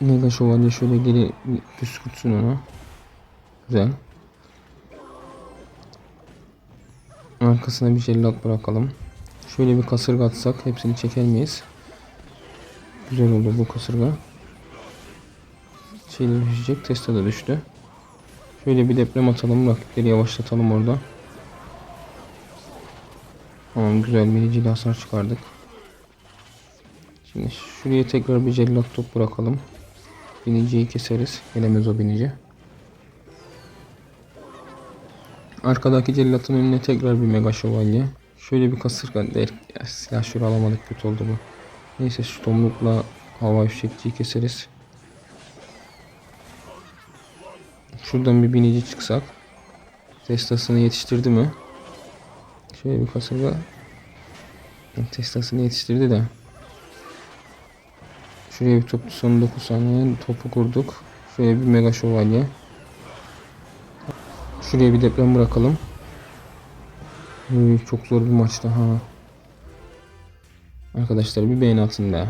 Mega şövalye şöyle geri püskürtsün onu. Güzel. Arkasına bir jellat bırakalım. Şöyle bir kasırga atsak hepsini çeker miyiz? Güzel oldu bu kasırga. Şeyler düşecek. Testa da düştü. Şöyle bir deprem atalım. Rakipleri yavaşlatalım orada. Tamam güzel biniciyle hasar çıkardık. Şimdi şuraya tekrar bir cellat top bırakalım. Biniciyi keseriz. Gelemez o binici. Arkadaki cellatın önüne tekrar bir mega şövalye. Şöyle bir kasırga der. Ya, silah şura alamadık kötü oldu bu. Neyse şu tomrukla hava fişekçiyi keseriz. Şuradan bir binici çıksak. Testasını yetiştirdi mi? Şöyle bir kasırga. Testasını yetiştirdi de. Şuraya bir toplu son 9 saniye topu kurduk. Şuraya bir mega şövalye. Şuraya bir deprem bırakalım. Çok zor bir maçtı ha. Arkadaşlar bir beğeni atın da.